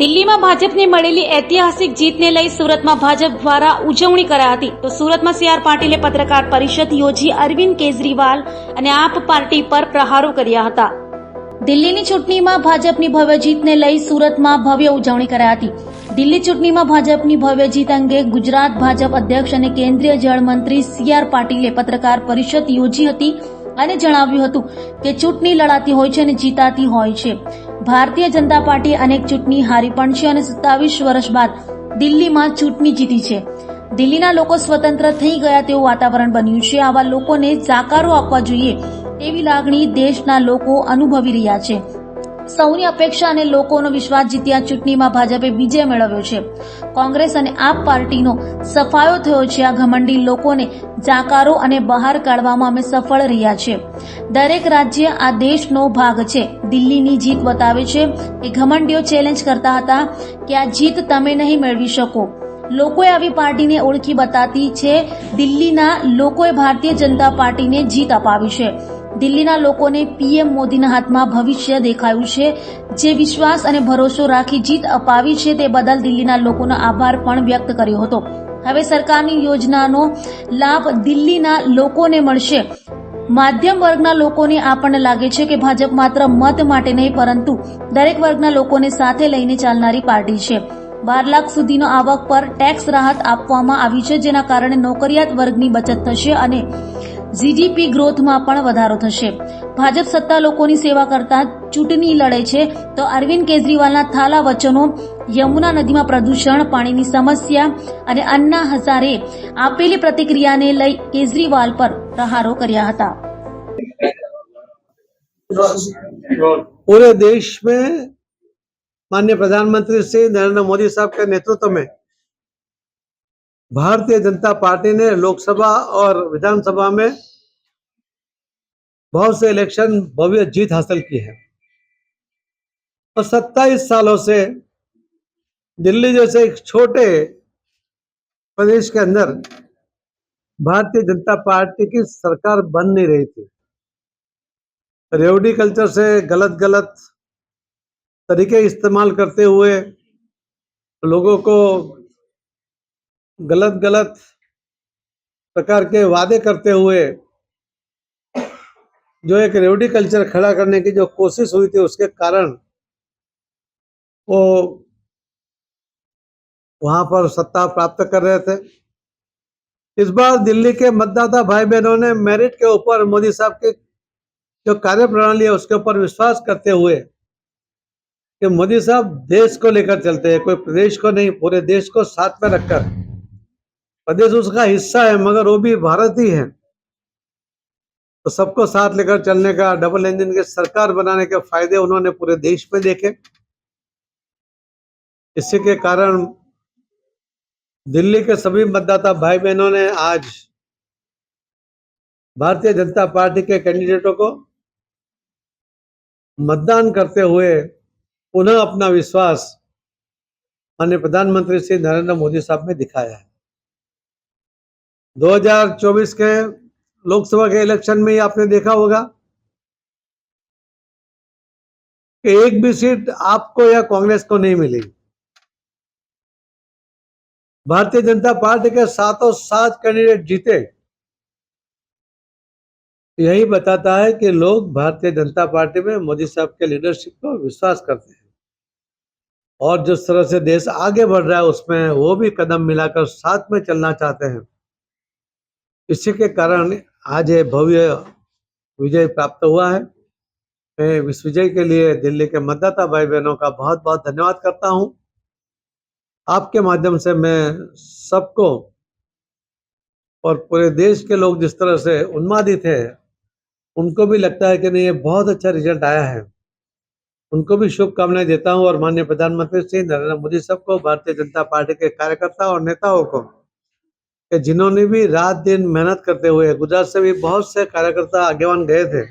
દિલ્હીમાં ભાજપને મળેલી ઐતિહાસિક જીતને લઈ સુરતમાં ભાજપ દ્વારા ઉજવણી કરાઈ હતી. તો સુરતમાં સી આર પાટીલે પત્રકાર પરિષદ યોજી અરવિંદ કેજરીવાલ અને આપ પાર્ટી પર પ્રહારો કર્યા હતા. દિલ્હીની ચૂંટણીમાં ભાજપની ભવ્ય જીતને લઈ સુરતમાં ભવ્ય ઉજવણી કરાઈ હતી. દિલ્હી ચૂંટણીમાં ભાજપની ભવ્ય જીત અંગે ગુજરાત ભાજપ અધ્યક્ષ અને કેન્દ્રીય જળમંત્રી સી આર પાટીલે પત્રકાર પરિષદ યોજી હતી અને જણાવ્યું હતું કે ચૂંટણી લડાતી હોય છે અને જીતાતી હોય છે. ભારતીય જનતા પાર્ટી અનેક ચૂંટણી હારી પણ છે અને સત્તાવીસ વર્ષ બાદ દિલ્હીમાં ચૂંટણી જીતી છે. દિલ્હીના લોકો સ્વતંત્ર થઈ ગયા તેવું વાતાવરણ બન્યું છે. આવા લોકોને જાકારો આપવા જોઈએ તેવી લાગણી દેશના લોકો અનુભવી રહ્યા છે. સૌની અપેક્ષા અને લોકોનો વિશ્વાસ જીત્યા ચૂંટણીમાં ભાજપે વિજય મેળવ્યો છે. કોંગ્રેસ અને આપ પાર્ટીનો સફાયો થયો છે. આ ઘમંડી લોકોને જાકારો અને બહાર કાઢવામાં અમે સફળ રહ્યા છે. દરેક રાજ્ય આ દેશનો ભાગ છે. દિલ્હીની જીત બતાવે છે. એ ઘમંડીઓ ચેલેન્જ કરતા હતા કે આ જીત તમે નહીં મેળવી શકો. લોકોએ આવી પાર્ટીને ઓળખી બતાતી છે. દિલ્હીના લોકોએ ભારતીય જનતા પાર્ટીને જીત અપાવી છે. દિલ્હીના લોકોને પીએમ મોદીના હાથમાં ભવિષ્ય દેખાયું છે. જે વિશ્વાસ અને ભરોસો રાખી જીત અપાવી છે તે બદલ દિલ્હીના લોકોનો આભાર પણ વ્યક્ત કર્યો હતો. હવે સરકારની યોજનાનો લાભ દિલ્હીના લોકોને મળશે. માધ્યમ વર્ગના લોકોને આપણને લાગે છે કે ભાજપ માત્ર મત માટે નહીં, પરંતુ દરેક વર્ગના લોકોને સાથે લઈને ચાલનારી પાર્ટી છે. બાર લાખ સુધીનો આવક પર ટેક્સ રાહત આપવામાં આવી છે જેના કારણે નોકરિયાત વર્ગની બચત થશે અને જીડીપી ગ્રોથમાં પણ વધારો થશે ભાજપ સત્તા લોકોની સેવા કરતા ચૂંટણી લડે છે તો અરવિંદ કેજરીવાલના થાલા વચનો યમુના નદીમાં પ્રદૂષણ પાણીની સમસ્યા અને અન્ના હઝારે આપેલી પ્રતિક્રિયાને લઈ કેજરીવાલ પર પ્રહારો કર્યા હતા पूरे देश में माननीय प्रधानमंत्री श्री नरेंद्र मोदी साहब के नेतृत्व में भारतीय जनता पार्टी ने लोकसभा और विधानसभा में बहुत से इलेक्शन भव्य जीत हासिल की है। और 27 सालों से दिल्ली जैसे एक छोटे प्रदेश के अंदर भारतीय जनता पार्टी की सरकार बन नहीं रही थी। रेवडी कल्चर से गलत गलत तरीके इस्तेमाल करते हुए लोगों को गलत गलत प्रकार के वादे करते हुए जो एक रेवडी कल्चर खड़ा करने की जो कोशिश हुई थी उसके कारण वो वहाँ पर सत्ता प्राप्त कर रहे थे। इस बार दिल्ली के मतदाता भाई बहनों ने मेरिट के ऊपर मोदी साहब की जो कार्य प्रणाली है उसके ऊपर विश्वास करते हुए कि मोदी साहब देश को लेकर चलते हैं, कोई प्रदेश को नहीं, पूरे देश को साथ में रखकर। प्रदेश उसका हिस्सा है, मगर वो भी भारत ही है। तो सबको साथ लेकर चलने का डबल इंजन की सरकार बनाने के फ़ायदे उन्होंने पूरे देश में देखे। इसी के कारण दिल्ली के सभी मतदाता भाई बहनों ने आज भारतीय जनता पार्टी के कैंडिडेटों को मतदान करते हुए पुनः अपना विश्वास माननीय प्रधानमंत्री श्री नरेंद्र मोदी साहब में दिखाया है। 2024 के लोकसभा के इलेक्शन में ही आपने देखा होगा कि एक भी सीट आपको या कांग्रेस को नहीं मिली। भारतीय जनता पार्टी के सातों सात कैंडिडेट जीते। यही बताता है कि लोग भारतीय जनता पार्टी में मोदी साहब के लीडरशिप को विश्वास करते हैं। और जिस तरह से देश आगे बढ़ रहा है, उसमें वो भी कदम मिलाकर साथ में चलना चाहते हैं। इसी के कारण आज ये भव्य विजय प्राप्त हुआ है। मैं इस विजय के लिए दिल्ली के मतदाता भाई बहनों का बहुत बहुत धन्यवाद करता हूँ। आपके माध्यम से मैं सबको और पूरे देश के लोग जिस तरह से उन्मादित है, उनको भी लगता है कि नहीं, ये बहुत अच्छा रिज़ल्ट आया है। उनको भी शुभकामनाएं देता हूं और माननीय प्रधानमंत्री श्री नरेंद्र मोदी साहब को भारतीय जनता पार्टी के कार्यकर्ता और नेताओं को कि जिन्होंने भी रात दिन मेहनत करते हुए गुजरात से भी बहुत से कार्यकर्ता आगेवान गए थे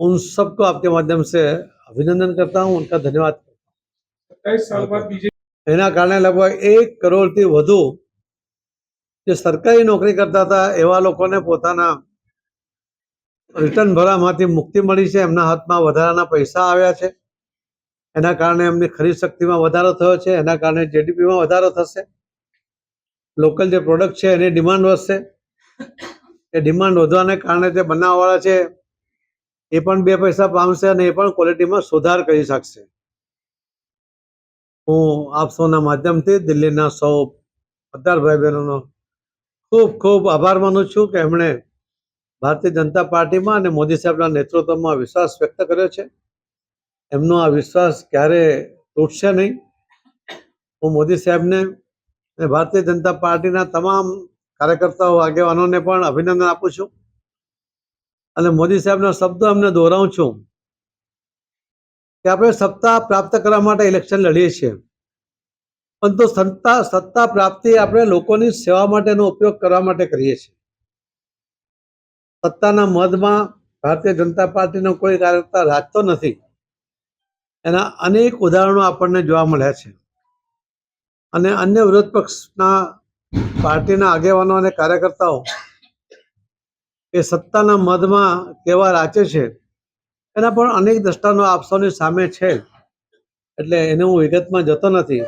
उन सबको आपके माध्यम से अभिनंदन करता हूं उनका धन्यवाद સત્તાવીસ સાલ બાદ બીજેપી એના કારણે લગભગ એક કરોડથી વધુ જે સરકારી નોકરી કરતા હતા એવા લોકોને પોતાના રિટર્ન ભરવામાંથી મુક્તિ મળી છે, એમના હાથમાં વધારાના પૈસા આવ્યા છે. એના કારણે એમની ખરીદ શક્તિમાં વધારો થયો છે, એના કારણે જીડીપીમાં વધારો થશે. લોકલ જે પ્રોડક્ટ છે, એની ડિમાન્ડ વધશે. એ ડિમાન્ડ વધવાને કારણે જે બનાવવાળા છે, એ પણ બે પૈસા પામશે અને એ પણ ક્વોલિટીમાં સુધાર કરી શકશે. હું આપ સૌના માધ્યમથી દિલ્હીના સૌ મતદાર ભાઈ બહેનોનો ખૂબ ખૂબ આભાર માનું છું કે એમણે ભારતીય જનતા પાર્ટીમાં અને મોદી સાહેબના નેતૃત્વમાં વિશ્વાસ વ્યક્ત કર્યો છે. એમનો આ વિશ્વાસ ક્યારે તૂટશે નહીં? હું મોદી સાહેબને અને ભારતીય જનતા પાર્ટીના તમામ કાર્યકર્તાઓ, આગેવાનોને પણ અભિનંદન આપું છું. અને મોદી સાહેબના શબ્દો અમને દોહરાવું છું કે આપણે સત્તા પ્રાપ્ત કરવા માટે ઇલેક્શન લડીએ છીએ. પરંતુ સત્તા સત્તા પ્રાપ્તિ આપણે લોકોની સેવા માટેનો ઉપયોગ કરવા માટે કરીએ છીએ. સત્તાના મદમાં ભારતીય જનતા પાર્ટીનો કોઈ કાર્યકર્તા રાજતો નથી. એના અનેક ઉદાહરણો આપણને જોવા મળ્યા છે. અને અન્ય વિરોધ પક્ષના પાર્ટીના આગેવાનો અને કાર્યકર્તાઓ એ સત્તાના મદમાં કેવા રાચે છે, એના પણ અનેક દ્રષ્ટાંતો આપ સૌની સામે છે. એટલે એને હું વિગતમાં જતો નથી.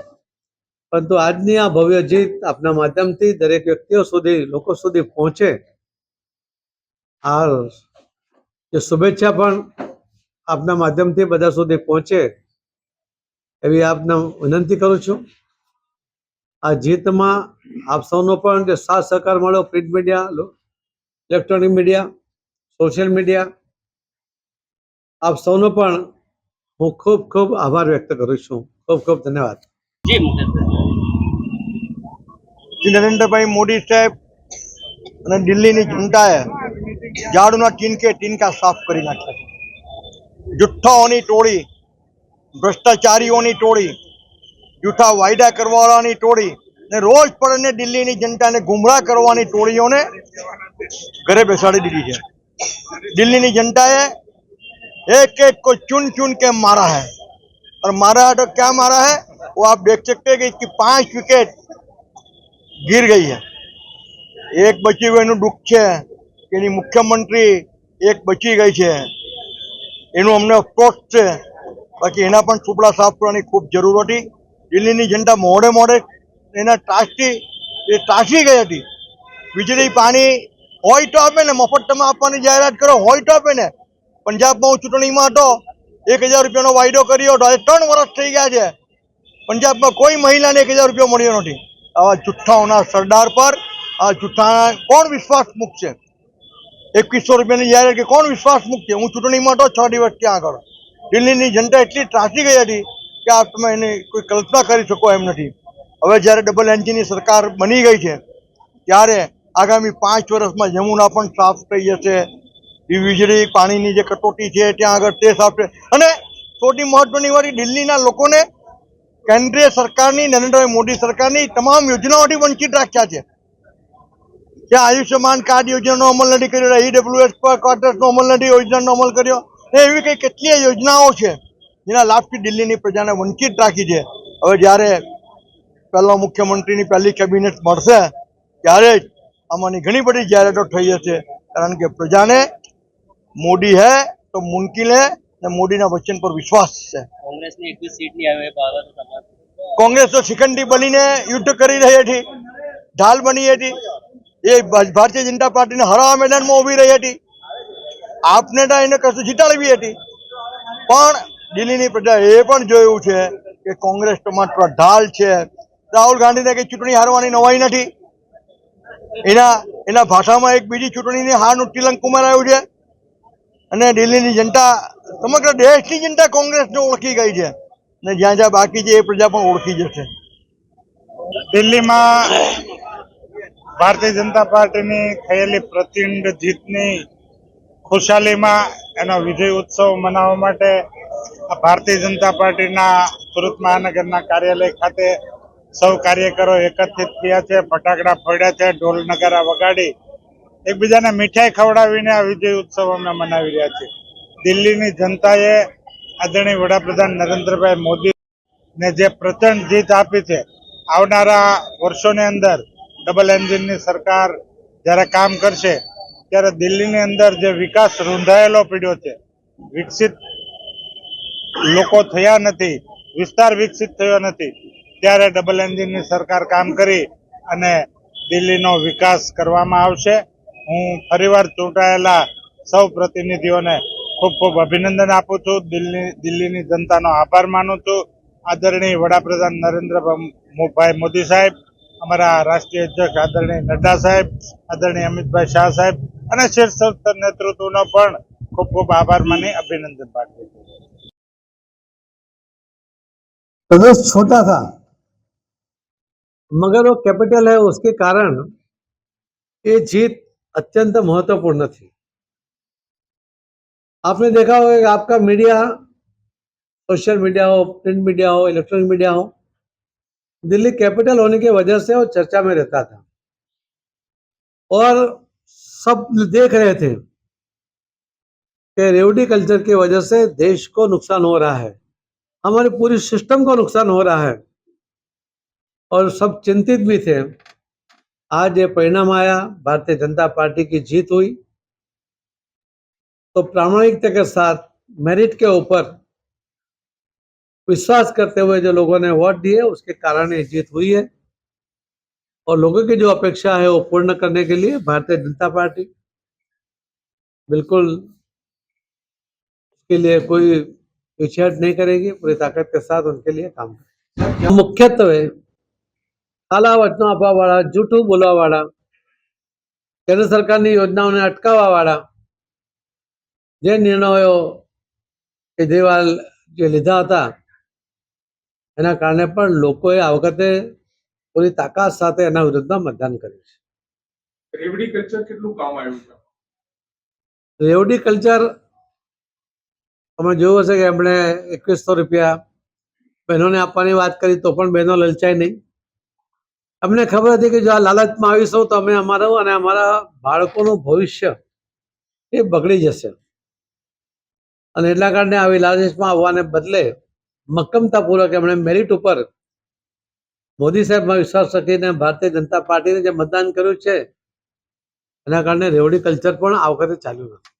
પરંતુ આજની આ ભવ્ય જીત આપના માધ્યમથી દરેક વ્યક્તિઓ સુધી, લોકો સુધી પહોંચે આ શુભેચ્છા પણ આપના માધ્યમથી બધા સુધી પહોંચે એવી આપને વિનંતી કરું છું. આ જીતમાં આપ સૌનો પણ જે સાથ સહકાર મળ્યો, print media electronic media, social media, આપ સૌનો પણ હું ખૂબ ખૂબ આભાર વ્યક્ત કરું છું. ખૂબ ખૂબ ધન્યવાદ. નરેન્દ્રભાઈ મોદી સાહેબ અને દિલ્હીની જનતાએ ઝાડુના ટીનકે ટીનકા સાફ કરી નાખ્યા છે જુઠ્ઠાઓની ટોળી ભ્રષ્ટાચારીઓની ટોળી જૂઠા વાયદા કરવાવાળાની ટોળી ને રોજ પડને દિલ્હીની જનતાને ગુમરાહ કરવાની ટોળીઓને ઘરે બેસાડી દીધી છે દિલ્હીની जनताए एक एक को चुन चुन के मारा है और मारा है तो क्या मारा है वो आप देख सकते हैं कि इसकी पांच विकेट गिर गई है એક બચી ગયું દુઃખ છે. એની મુખ્યમંત્રી એક બચી ગઈ છે. એનું અમને અફસોસ છે. બાકી એના પણ સુપડા સાફ કરવાની ખૂબ જરૂર હતી. દિલ્હીની જનતા મોડે મોડે એના ત્રાસથી, એ ત્રાસી ગઈ હતી. વીજળી, પાણી હોય તો આપે ને, મફત તમે આપવાની જાહેરાત કરો, હોય તો આપે ને. પંજાબમાં હું ચૂંટણીમાં હતો, એક હજાર રૂપિયાનો વાયદો કર્યો હતો. આજે ત્રણ વર્ષ થઈ ગયા છે. પંજાબમાં કોઈ મહિલાને એક હજાર રૂપિયા મળ્યો નથી. આવા જુઠ્ઠાઓના સરદાર પર આ જુઠ્ઠા કોણ વિશ્વાસ મૂકશે એકવીસો રૂપિયાની જાહેરાત કે કોણ વિશ્વાસ મૂકશે હું ચૂંટણીમાં હતો, છ દિવસ ત્યાં આગળ. દિલ્હીની જનતા એટલી ત્રાસી ગઈ હતી કે આ તમે એની કોઈ કલ્પના કરી શકો એમ નથી. હવે જ્યારે ડબલ એન્જિનની સરકાર બની ગઈ છે, ત્યારે આગામી પાંચ વર્ષમાં જમુના પણ સાફ થઈ જશે. વીજળી, પાણીની જે કટોટી છે, ત્યાં આગળ તે સાફ થશે અને સૌથી મહત્વની વાત, દિલ્હીના લોકોને કેન્દ્રીય સરકારની, નરેન્દ્રભાઈ મોદી સરકારની તમામ યોજનાઓથી વંચિત રાખ્યા છે. ત્યાં આયુષ્યમાન કાર્ડ યોજનાનો અમલ નથી કર્યો ઈડબ્લ્યુએસ ક્વાર્ટર્સનો અમલ નથી યોજનાનો અમલ કર્યો. ને એવી કંઈ કેટલીય યોજનાઓ છે જેના લાભથી દિલ્હીની પ્રજાને વંચિત રાખી છે. હવે જ્યારે પહેલા મુખ્યમંત્રીની પહેલી કેબિનેટ મળશે ત્યારે જ આમાંની ઘણી બધી જાહેરાતો થઈ જશે કારણ કે પ્રજાને મોદી હે તો મુમકિન હે ને મોદીના વચન પર વિશ્વાસ છે. કોંગ્રેસની એકવીસ આવે કોંગ્રેસ તો શિખંડી બનીને યુદ્ધ કરી રહી હતી ઢાલ બની હતી. એ ભારતીય જનતા પાર્ટીને હરાવા મેદાનમાં ઊભી રહી હતી. આપને એને કશું જીતાડવી હતી. પણ દિલ્હીની પ્રજા એ પણ જોયું છે કે કોંગ્રેસ તો માત્ર ઢાલ છે. રાહુલ ગાંધીને કઈ ચૂંટણી હારવાની નવાઈ નથી. એના એના ભાષામાં એક બીજી ચૂંટણીની હારનું તિલંક ઉમેરાયું છે. અને દિલ્હીની જનતા, સમગ્ર દેશની જનતા કોંગ્રેસને ઓળખી ગઈ છે. ને જ્યાં જ્યાં બાકી છે એ પ્રજા પણ ઓળખી જશે. દિલ્હીમાં ભારતીય જનતા પાર્ટીની થયેલી પ્રચંડ જીતની ખુશાલીમાં એનો વિજય ઉત્સવ મનાવવા માટે ભારતીય જનતા પાર્ટીના સુરત મહાનગરના કાર્યાલય ખાતે સૌ કાર્યકરો એકત્રિત થયા છે, ફટાકડા ફોડ્યા છે, ઢોલ નગારા વગાડી, એકબીજાને મીઠાઈ ખવડાવીને આ વિજય ઉત્સવ અમે મનાવી રહ્યા છીએ. દિલ્હીની જનતાએ આદરણીય વડાપ્રધાન નરેન્દ્રભાઈ મોદીને જે પ્રચંડ જીત આપી છે, આવનારા વર્ષોની અંદર ડબલ એન્જિનની સરકાર જ્યારે કામ કરશે, ત્યારે દિલ્હીની અંદર જે વિકાસ રૂંધાયેલો પીડ્યો છે, વિકસિત લોકો થયા નથી, વિસ્તાર વિકસિત થયો નથી, ત્યારે ડબલ એન્જિનની સરકાર કામ કરી અને દિલ્હીનો વિકાસ કરવામાં આવશે. હું ફરીવાર ચૂંટાયેલા સૌ પ્રતિનિધિઓને ખૂબ ખૂબ અભિનંદન આપું છું. દિલ્હી, દિલ્હીની જનતાનો આભાર માનું છું. આદરણીય વડાપ્રધાન નરેન્દ્રભાઈ મોદી સાહેબ અમારા રાષ્ટ્રીય અધ્યક્ષ આદરણીય નડ્ડા સાહેબ આદરણીય અમિતભાઈ શાહ સાહેબ અને શીર્ષ નેતૃત્વનો પણ ખૂબ ખૂબ આભાર માની અભિનંદન પાઠવું છું प्रदेश छोटा था मगर वो कैपिटल है उसके कारण ये जीत अत्यंत महत्वपूर्ण थी आपने देखा होगा कि आपका मीडिया सोशल मीडिया हो प्रिंट मीडिया हो इलेक्ट्रॉनिक मीडिया हो दिल्ली कैपिटल होने की वजह से वो चर्चा में रहता था। और सब देख रहे थे कि रेवडी कल्चर की वजह से देश को नुकसान हो रहा है। हमारे पूरी सिस्टम को नुकसान हो रहा है। और सब चिंतित भी थे। आज ये परिणाम आया, भारतीय जनता पार्टी की जीत हुई। तो प्रामाणिकता के साथ, मेरिट के ऊपर विश्वास करते हुए जो लोगों ने वोट दिए उसके कारण ये जीत हुई है और लोगों की जो अपेक्षा है वो पूर्ण करने के लिए भारतीय जनता पार्टी बिल्कुल उसके लिए कोई पीछेहट नहीं करेगी पूरी ताकत के साथ उनके लिए काम करेगी मुख्यत्वे કાલા વચનો આપવાવાળા જૂઠું બોલવાવાળા કેન્દ્ર સરકારની યોજનાઓને અટકાવવાવાળા જે નિર્ણયો કેજરીવાલ જે લીધા હતા એના કારણે પણ લોકોએ આ વખતે પૂરી તાકાત સાથે એના વિરુદ્ધમાં મતદાન કર્યું છે. રેવડી કલ્ચર કેટલું કામ આવ્યું છે? રેવડી કલ્ચર તમે જોયું હશે કે એમણે એકવીસો રૂપિયા બહેનોને આપવાની વાત કરી તો પણ બહેનો લલચાઈ નહીં. અમને ખબર હતી કે જો આ લાલચમાં આવીશું તો અમે અમારું અને અમારા બાળકોનું ભવિષ્ય એ બગડી જશે. અને એટલા કારણે આવી લાલચમાં આવવાને બદલે મક્કમતાપૂર્વક એમણે મેરિટ ઉપર મોદી સાહેબમાં વિશ્વાસ રાખીને ભારતીય જનતા પાર્ટીને જે મતદાન કર્યું છે, એના કારણે રેવડી કલ્ચર પણ આ વખતે ચાલ્યું નથી.